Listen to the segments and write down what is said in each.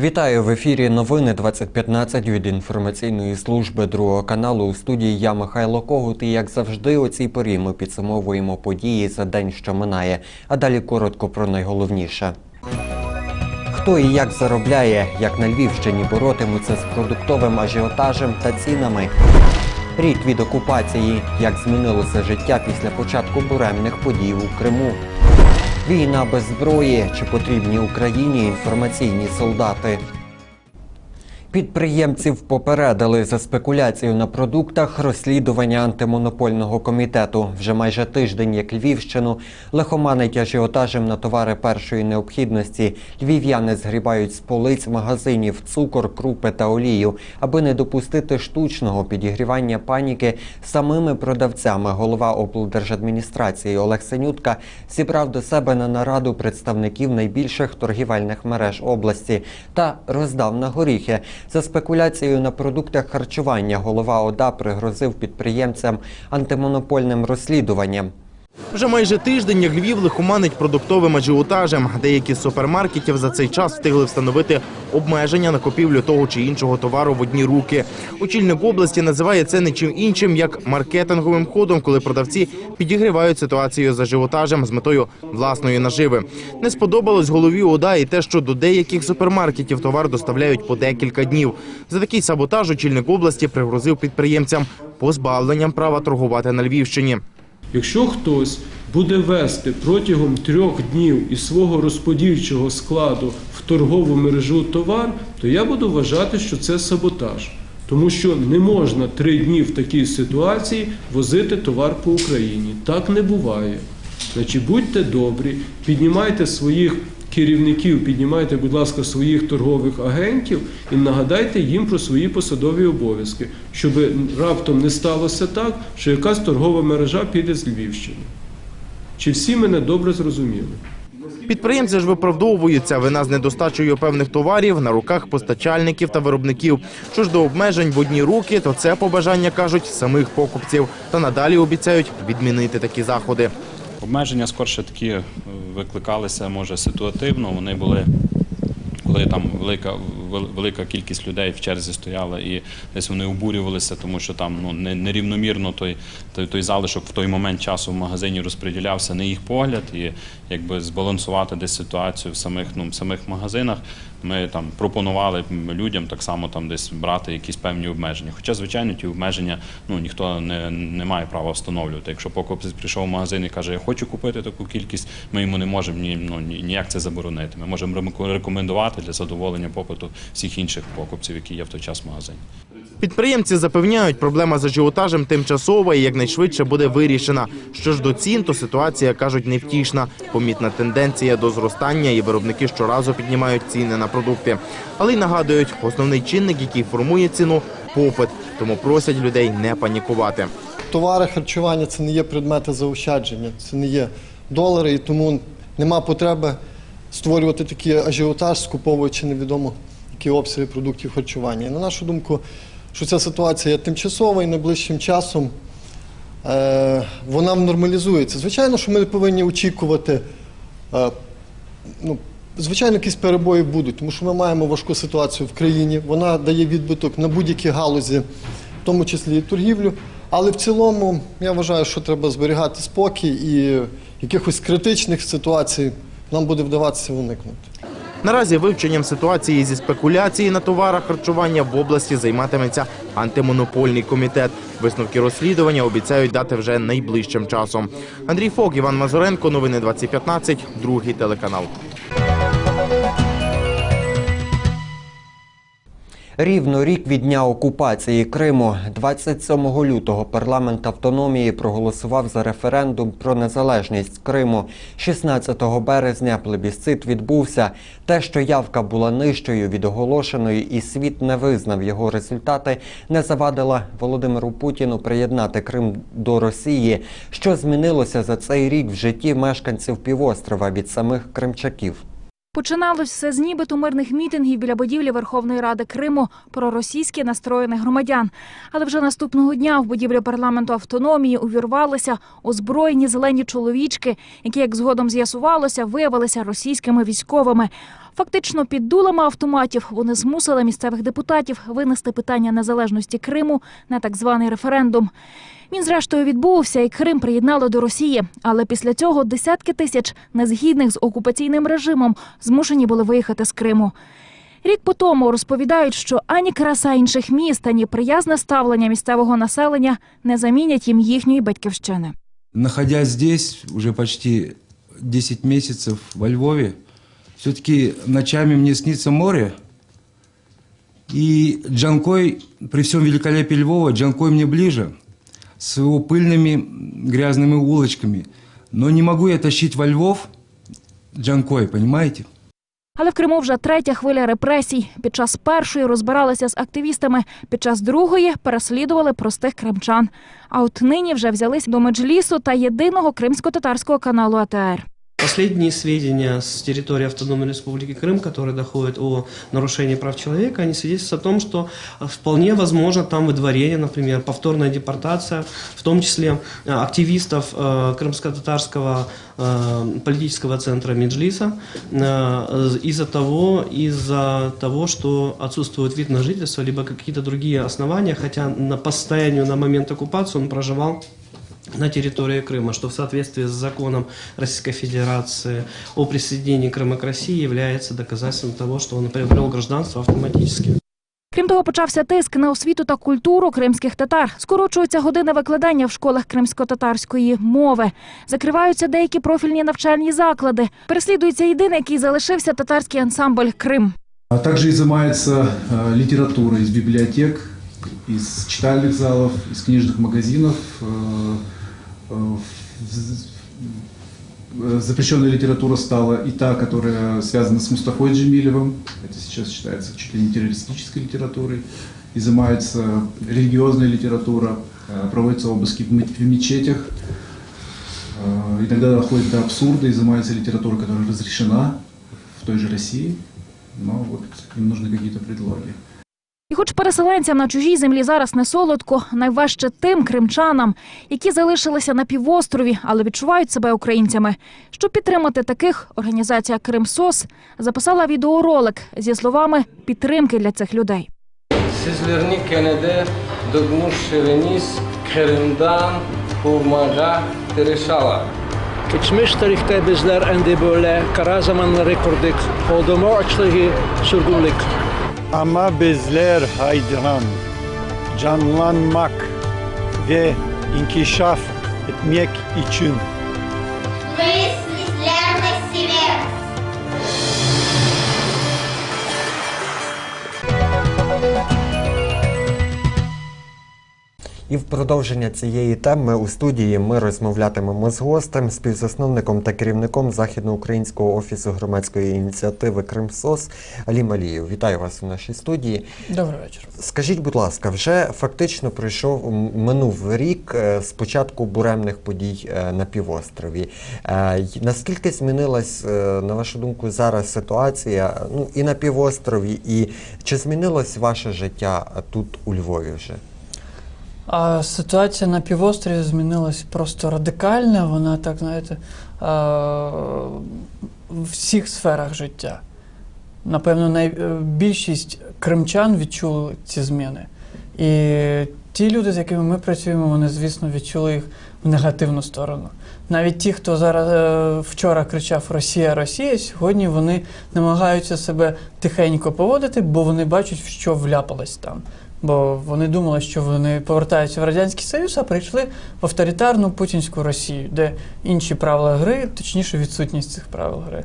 Вітаю в ефірі новини 2015 від інформаційної служби другого каналу у студії я Михайло Когут. І як завжди, у цій порі ми підсумовуємо події за день, що минає. А далі коротко про найголовніше. Хто і як заробляє, як на Львівщині боротимуться з продуктовим ажіотажем та цінами. Рік від окупації, як змінилося життя після початку буремних подій у Криму. Війна без зброї, чи потрібні Україні інформаційні солдати. Підприємців попередили за спекуляцію на продуктах розслідування антимонопольного комітету. Вже майже тиждень, як Львівщину, лихоманить ажіотажем на товари першої необхідності. Львів'яни згрібають з полиць магазинів цукор, крупи та олію, аби не допустити штучного підігрівання паніки самими продавцями. Голова облдержадміністрації Олег Синютка зібрав до себе на нараду представників найбільших торгівельних мереж області та роздав на горіхи. За спекуляцією на продуктах харчування голова ОДА пригрозив підприємцям антимонопольним розслідуванням. Вже майже тиждень, як Львів лихоманить продуктовим ажіотажем. Деякі з супермаркетів за цей час встигли встановити обмеження на купівлю того чи іншого товару в одні руки. Очільник області називає це нічим іншим як маркетинговим ходом, коли продавці підігрівають ситуацію з ажіотажем з метою власної наживи. Не сподобалось голові ОДА і те, що до деяких супермаркетів товар доставляють по декілька днів. За такий саботаж очільник області пригрозив підприємцям позбавленням права торгувати на Львівщині. Якщо хтось буде вести протягом трьох днів із свого розподільчого складу в торгову мережу товар, то я буду вважати, що це саботаж. Тому що не можна три дні в такій ситуації возити товар по Україні. Так не буває. Значить, будьте добрі, піднімайте своїх керівників, піднімайте, будь ласка, своїх торгових агентів і нагадайте їм про свої посадові обов'язки, щоб раптом не сталося так, що якась торгова мережа піде з Львівщини. Чи всі мене добре зрозуміли? Підприємці ж виправдовуються вина з недостачею певних товарів на руках постачальників та виробників. Що ж до обмежень в одні руки, то це побажання кажуть самих покупців. Та надалі обіцяють відмінити такі заходи. Обмеження скорше такі е, викликалися, може, ситуативно. Вони були, коли там велика, велика кількість людей в черзі стояла і десь вони обурювалися, тому що там ну, нерівномірно той, той, той залишок в той момент часу в магазині розподілявся на їх погляд, і якби збалансувати десь ситуацію в самих, ну, в самих магазинах. Ми там пропонували людям так само там десь брати якісь певні обмеження. Хоча, звичайно, ті обмеження ну ніхто не, не має права встановлювати. Якщо покупець прийшов в магазин і каже, я хочу купити таку кількість, ми йому не можемо ні, ну, ні- ніяк це заборонити. Ми можемо рекомендувати для задоволення попиту всіх інших покупців, які є в той час в магазині. Підприємці запевняють, проблема з ажіотажем тимчасова і якнайшвидше буде вирішена. Що ж до цін, то ситуація кажуть невтішна. Помітна тенденція до зростання, і виробники щоразу піднімають ціни на продукти. Але й нагадують, основний чинник, який формує ціну попит. Тому просять людей не панікувати. Товари харчування це не є предмети заощадження, це не є долари, і тому нема потреби створювати такий ажіотаж, скуповуючи невідомо які обсяги продуктів харчування. І на нашу думку, що ця ситуація є тимчасова і найближчим часом е, вона нормалізується. Звичайно, що ми не повинні очікувати. Е, ну, звичайно, якісь перебої будуть, тому що ми маємо важку ситуацію в країні. Вона дає відбиток на будь-які галузі, в тому числі і торгівлю. Але в цілому я вважаю, що треба зберігати спокій і якихось критичних ситуацій нам буде вдаватися уникнути. Наразі вивченням ситуації зі спекуляції на товарах харчування в області займатиметься антимонопольний комітет. Висновки розслідування обіцяють дати вже найближчим часом. Андрій Фок, Іван Мазуренко, новини 2015, другий телеканал. Рівно рік від дня окупації Криму, 27 лютого, парламент автономії проголосував за референдум про незалежність Криму. 16 березня плебісцит відбувся. Те, що явка була нижчою від оголошеної, і світ не визнав його результати, не завадила Володимиру Путіну приєднати Крим до Росії. Що змінилося за цей рік в житті мешканців півострова від самих кримчаків? Починалось все з нібито мирних мітингів біля будівлі Верховної Ради Криму про російські настроєних громадян. Але вже наступного дня в будівлю парламенту автономії увірвалися озброєні зелені чоловічки, які, як згодом з'ясувалося, виявилися російськими військовими. Фактично, під дулами автоматів вони змусили місцевих депутатів винести питання незалежності Криму на так званий референдум. Він, зрештою, відбувся, і Крим приєднали до Росії. Але після цього десятки тисяч незгідних з окупаційним режимом змушені були виїхати з Криму. Рік по тому розповідають, що ані краса інших міст, ані приязне ставлення місцевого населення не замінять їм їхньої батьківщини. Находясь здесь уже почти 10 месяцев во Львове, все-таки ночами мне снится море. И Джанкой, при всем великолепии Львова, Джанкой мне ближе, с его пыльными грязными улочками. Но не могу я тащить во Львов Джанкой, понимаете? Але в Криму вже третя хвиля репресій. Під час першої розбиралися з активістами, під час другої переслідували простих кримчан. А от нині вже взялись до меджлісу та єдиного кримсько-татарського каналу АТР. Последние сведения с территории Автономной Республики Крым, которые доходят о нарушении прав человека, они свидетельствуют о том, что вполне возможно там выдворение, например, повторная депортация, в том числе э, активистов э, крымско-татарского э, политического центра Меджлиса, э, из-за того, из-за того, что отсутствует вид на жительство, либо какие-то другие основания, хотя на постоянию на момент оккупации он проживал на территории Крыма, что в соответствии с законом Российской Федерации о присоединении Крыма к России является доказательством того, что он приобрел гражданство автоматически. Крім того, почався тиск на освіту та культуру кримських татар. Скорочуються години викладання в школах кримсько-татарської мови. Закриваються деякі профільні навчальні заклади. Переслідується єдиний, який залишився татарський ансамбль Крим. А также изымается э, литература из библиотек, Из читальных залов, из книжных магазинов. Э, э, э, Запрещенная литература стала и та, которая связана с Мустафой Джемилевым. Это сейчас считается чуть ли не террористической литературой. Изымается религиозная литература, проводятся обыски в ме- в мечетях. Иногда доходит до абсурда, изымается литература, которая разрешена в той же России, но вот им нужны какие-то предлоги. І хоч переселенцям на чужій землі зараз не солодко, найважче тим кримчанам, які залишилися на півострові, але відчувають себе українцями. Щоб підтримати таких, організація Кримсос записала відеоролик зі словами підтримки для цих людей. Sizlerini kenede dogmuş şiriniz Kırım'dan bulmağa tırışala. Geçmiştir bizler endi böyle kara zamanları kurduk. Oldumu açlığı sürgünlük. Ama bizler hayran, canlanmak ve inkişaf etmek için І в продовження цієї теми у студії ми розмовлятимемо з гостем, співзасновником та керівником Західноукраїнського офісу громадської ініціативи Кримсос Алім Алієв. Вітаю вас у нашій студії. Добрий вечір. Скажіть, будь ласка, вже фактично пройшов минув рік е, з початку буремних подій е, на півострові. Е, Наскільки змінилась, на вашу думку, зараз ситуація ну, і на півострові, і чи змінилось ваше життя тут у Львові вже? А ситуація на півострові змінилась просто радикально. Вона так, знаєте, в всіх сферах життя. Напевно, най... е, кримчан відчули ці зміни. І ті люди, з якими ми працюємо, вони, звісно, відчули їх в негативну сторону. Навіть ті, хто зараз е, вчора кричав Росія, Росія, сьогодні вони намагаються себе тихенько поводити, бо вони бачать, що вляпались там. Бо вони думали, що вони повертаються в Радянський Союз, а прийшли в авторитарну путінську Росію, де інші правила гри, точніше, відсутність цих правил гри.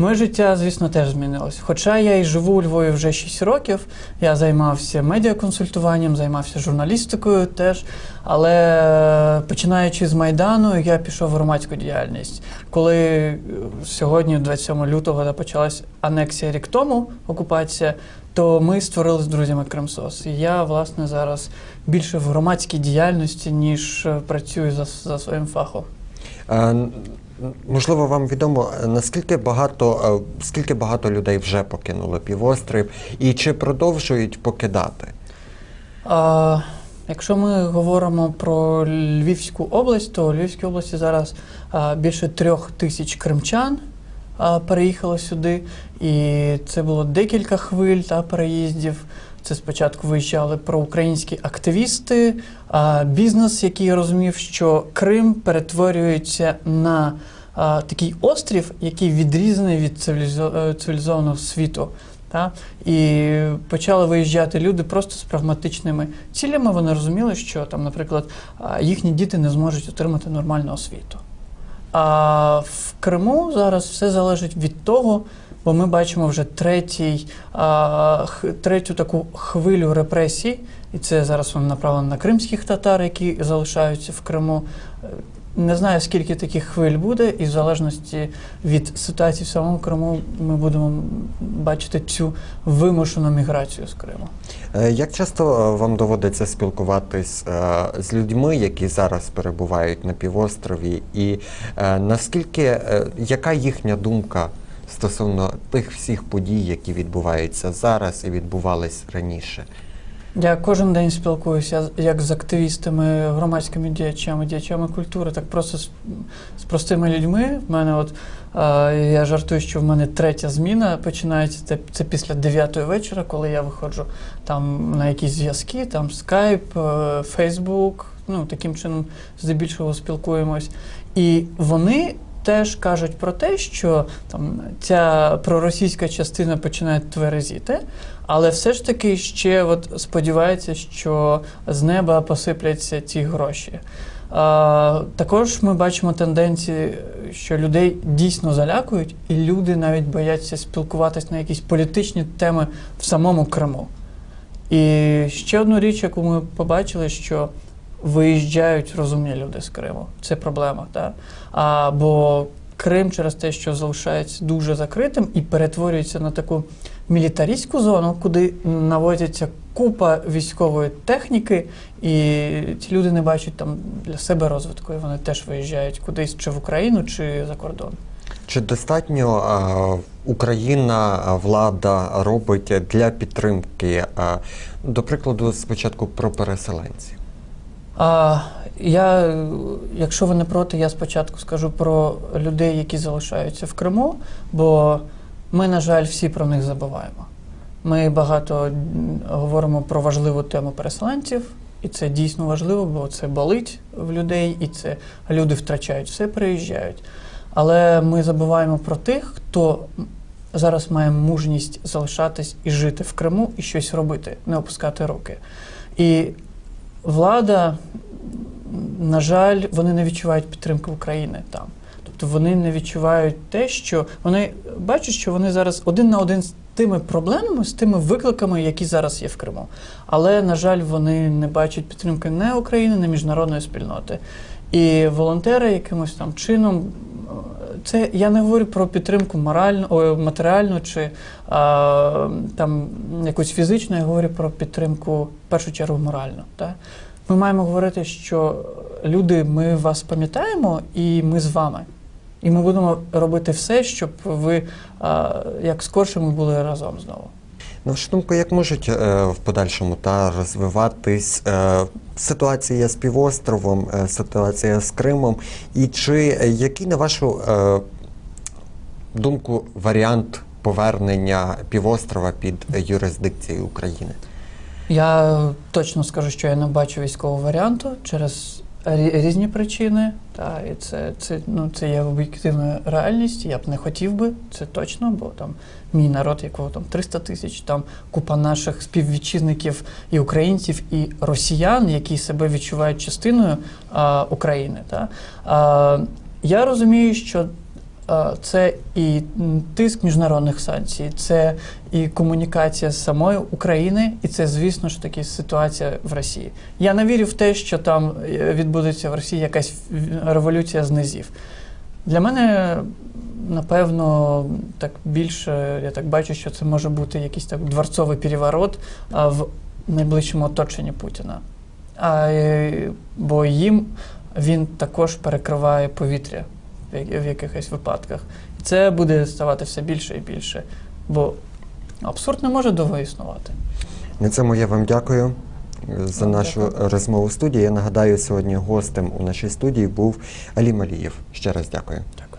Моє життя, звісно, теж змінилось. Хоча я і живу у Львові вже 6 років, я займався медіаконсультуванням, займався журналістикою теж. Але починаючи з Майдану, я пішов в громадську діяльність. Коли е, сьогодні, 27 лютого, почалась анексія рік тому, окупація, то ми створили з друзями Кримсос. І я, власне, зараз більше в громадській діяльності, ніж е, працюю за, за своїм фахом. Н- Можливо, вам відомо, е, наскільки багато, е, скільки багато людей вже покинули півострів і чи продовжують покидати? А, якщо ми говоримо про Львівську область, то у Львівській області зараз більше трьох тисяч кримчан переїхало сюди, і це було декілька хвиль та переїздів. Це спочатку виїжджали проукраїнські активісти, бізнес, який розумів, що Крим перетворюється на такий острів, який відрізаний від е, цивілізованого світу. Та? І почали виїжджати люди просто з прагматичними цілями. Вони розуміли, що там, наприклад, їхні діти не зможуть отримати нормальну освіту. А в Криму зараз все залежить від того, бо ми бачимо вже третій, а, третю таку хвилю репресій, і це зараз воно направлено на кримських татар, які залишаються в Криму. Е, Не знаю, скільки таких хвиль буде, і в залежності від ситуації в самому Криму ми будемо бачити цю вимушену міграцію з Криму. Е, Як часто е, вам доводиться спілкуватись з людьми, які зараз перебувають на півострові, і наскільки яка їхня думка стосовно тих всіх подій, які відбуваються зараз і відбувались раніше? Я кожен день спілкуюся як з активістами, громадськими діячами, діячами культури, так просто з, з простими людьми. В мене от е, я жартую, що в мене третя зміна починається це, це після 9 вечора, коли я виходжу там на якісь зв'язки, там скайп, Фейсбук. Ну таким чином здебільшого спілкуємось. І вони теж кажуть про те, що там ця проросійська частина починає тверезіти, але все ж таки ще от сподівається, що з неба посипляться ті гроші. А, також ми бачимо тенденції, що людей дійсно залякують, і люди навіть бояться спілкуватися на якісь політичні теми в самому Криму. І ще одну річ, яку ми побачили, що виїжджають розумні люди з Криму. Це проблема. Так? А, бо Крим через те, що залишається дуже закритим і перетворюється на таку мілітаристську зону, куди наводяться купа військової техніки, і ці люди не бачать там для себе розвитку, і вони теж виїжджають кудись чи в Україну, чи за кордон. Чи достатньо е, Україна, влада робить для підтримки, е, до прикладу, спочатку про переселенців? А, я, якщо ви не проти, я спочатку скажу про людей, які залишаються в Криму, бо ми, на жаль, всі про них забуваємо. Ми багато говоримо про важливу тему переселенців, і це дійсно важливо, бо це болить в людей, і це люди втрачають все, приїжджають. Але ми забуваємо про тих, хто зараз має мужність залишатись і жити в Криму і щось робити, не опускати руки. І влада, на жаль, вони не відчувають підтримки України там. Тобто вони не відчувають те, що вони бачать, що вони зараз один на один з тими проблемами, з тими викликами, які зараз є в Криму. Але, на жаль, вони не бачать підтримки не України, не міжнародної спільноти. І волонтери якимось там чином. Це я не говорю про підтримку моральну, о, матеріальну чи а, там якусь фізичну, я говорю про підтримку в першу чергу моральну. Так? Ми маємо говорити, що люди, ми вас пам'ятаємо, і ми з вами. І ми будемо робити все, щоб ви а, як скорше ми були разом знову. На вашу думку, як можуть е, в подальшому та розвиватись е, ситуація з півостровом, е, ситуація з Кримом, і чи е, який, на вашу е, думку, варіант повернення півострова під юрисдикцією України? Я точно скажу, що я не бачу військового варіанту через різні причини. Та, і це, це, ну, це є об'єктивна реальність. Я б не хотів би, це точно, бо там мій народ, якого там 300 тисяч, там купа наших співвітчизників і українців, і росіян, які себе відчувають частиною а, України. Та. А, я розумію, що це і тиск міжнародних санкцій, це і комунікація з самої України, і це, звісно ж таки, ситуація в Росії. Я не вірю в те, що там е, відбудеться в Росії якась революція з низів. Для мене, напевно, так більше я так бачу, що це може бути якийсь так дворцовий переворот в найближчому оточенні Путіна. А, е, бо їм він також перекриває повітря в якихось випадках. І це буде ставати все більше і більше. Бо абсурд не може довго існувати. На цьому я вам дякую за Вам нашу дякую. розмову студії. Я нагадаю, сьогодні гостем у нашій студії був Алі Малієв. Ще раз дякую. Дякую.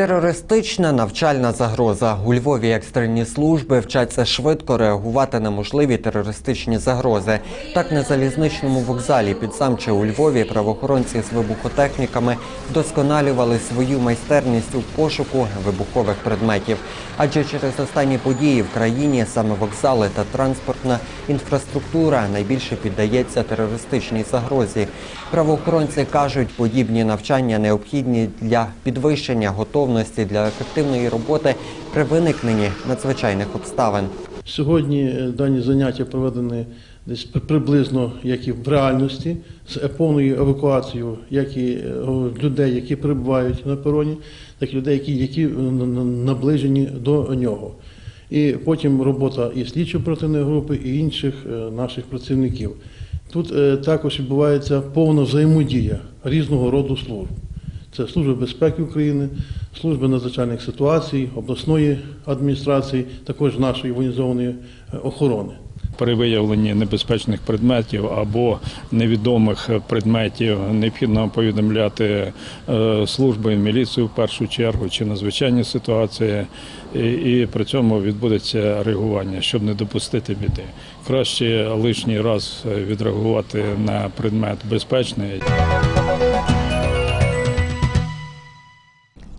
Терористична навчальна загроза у Львові екстрені служби вчаться швидко реагувати на можливі терористичні загрози. Так на залізничному вокзалі під Самче у Львові правоохоронці з вибухотехніками вдосконалювали свою майстерність у пошуку вибухових предметів. Адже через останні події в країні саме вокзали та транспортна інфраструктура найбільше піддається терористичній загрозі. Правоохоронці кажуть, подібні навчання необхідні для підвищення готовності для ефективної роботи при виникненні надзвичайних обставин. Сьогодні е, дані заняття проведені десь приблизно як і в реальності, з повною евакуацією як і е, людей, які перебувають на пероні, так і людей, які, які е, наближені до нього. І потім робота і слідчо-оперативної групи, і інших наших працівників. Тут також відбувається повна взаємодія різного роду служб. Це Служба безпеки України, служба надзвичайних ситуацій, обласної адміністрації, також нашої воєнізованої е, охорони. При виявленні небезпечних предметів або невідомих предметів необхідно повідомляти е, служби міліцію в першу чергу чи надзвичайні ситуації, і, і при цьому відбудеться реагування, щоб не допустити біди. Краще лишній раз відреагувати на предмет безпечний.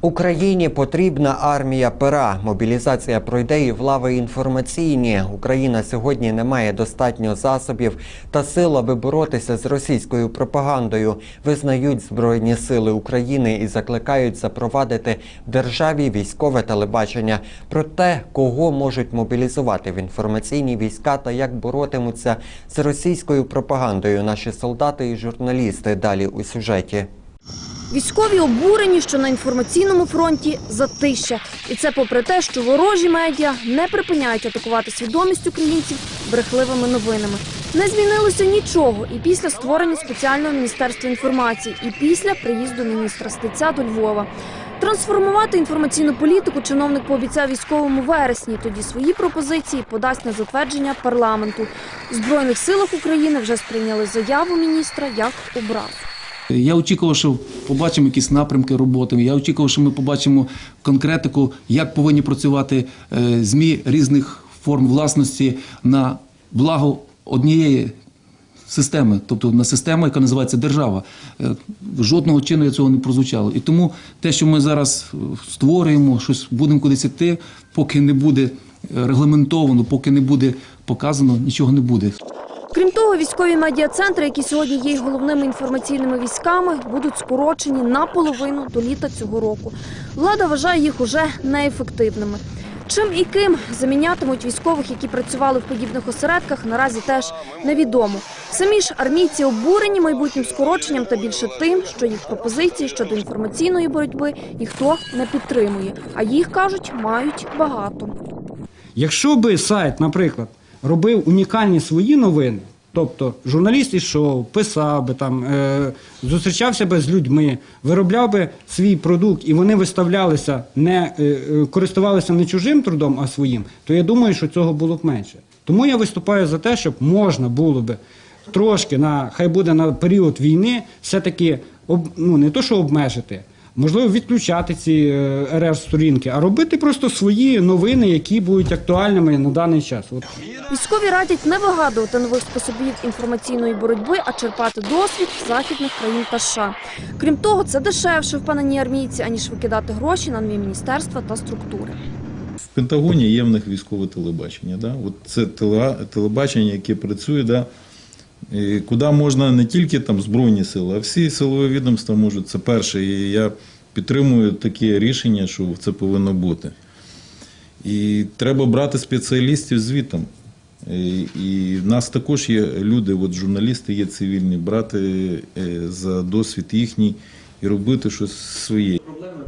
Україні потрібна армія пера. Мобілізація пройде і в лави інформаційні. Україна сьогодні не має достатньо засобів та сил, аби боротися з російською пропагандою. Визнають Збройні сили України і закликають запровадити державі військове телебачення. Про те, кого можуть мобілізувати в інформаційні війська та як боротимуться з російською пропагандою наші солдати і журналісти. Далі у сюжеті. Військові обурені, що на інформаційному фронті затища. І це попри те, що ворожі медіа не припиняють атакувати свідомість українців брехливими новинами. Не змінилося нічого і після створення спеціального міністерства інформації, і після приїзду міністра Стеця до Львова. Трансформувати інформаційну політику чиновник пообіцяв військовому вересні. Тоді свої пропозиції подасть на затвердження парламенту. У Збройних силах України вже сприйняли заяву міністра як образу. Я очікував, що побачимо якісь напрямки роботи. Я очікував, що ми побачимо конкретику, як повинні працювати е, ЗМІ різних форм власності на благо однієї системи, тобто на систему, яка називається держава. Е, Жодного чину я цього не прозвучало. І тому те, що ми зараз е, створюємо, щось будемо кудись іти, поки не буде регламентовано, поки не буде показано, нічого не буде. Крім того, військові медіа-центри, які сьогодні є головними інформаційними військами, будуть скорочені наполовину до літа цього року. Влада вважає їх уже неефективними. Чим і ким замінятимуть військових, які працювали в подібних осередках, наразі теж невідомо. Самі ж армійці обурені майбутнім скороченням та більше тим, що їх пропозиції щодо інформаційної боротьби ніхто не підтримує. А їх кажуть, мають багато. Якщо би сайт, наприклад, робив унікальні свої новини, тобто журналіст ішов, писав би там, е, зустрічався би з людьми, виробляв би свій продукт і вони виставлялися, не е, е, користувалися не чужим трудом, а своїм, то я думаю, що цього було б менше. Тому я виступаю за те, щоб можна було би трошки на хай буде на період війни, все-таки об, ну не то, що обмежити. Можливо, відключати ці е, РР-сторінки, а робити просто свої новини, які будуть актуальними на даний час. От Військові радять не вигадувати нових способів інформаційної боротьби, а черпати досвід західних країн та США. Крім того, це дешевше впевнені армійці, аніж викидати гроші на нові міністерства та структури. В Пентагоні є в них військове телебачення. Да? От це теле- телебачення, яке працює, да? Куди можна не тільки там Збройні сили, а всі силові відомства можуть. Це перше. І я підтримую таке рішення, що це повинно бути. І треба брати спеціалістів звітом. І, і в нас також є люди, от журналісти є цивільні, брати е, за досвід їхній і робити щось своє.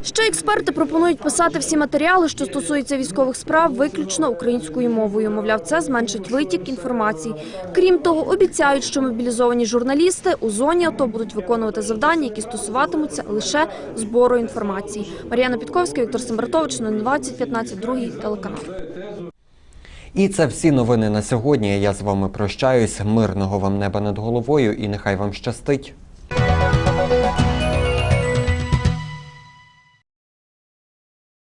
Ще експерти пропонують писати всі матеріали, що стосуються військових справ, виключно українською мовою. Мовляв, це зменшить витік інформації. Крім того, обіцяють, що мобілізовані журналісти у зоні АТО будуть виконувати завдання, які стосуватимуться лише збору інформації. Мар'яна Підковська, Віктор Сембратович, на 2015, другий телеканал. І це всі новини на сьогодні. Я з вами прощаюсь. Мирного вам неба над головою і нехай вам щастить.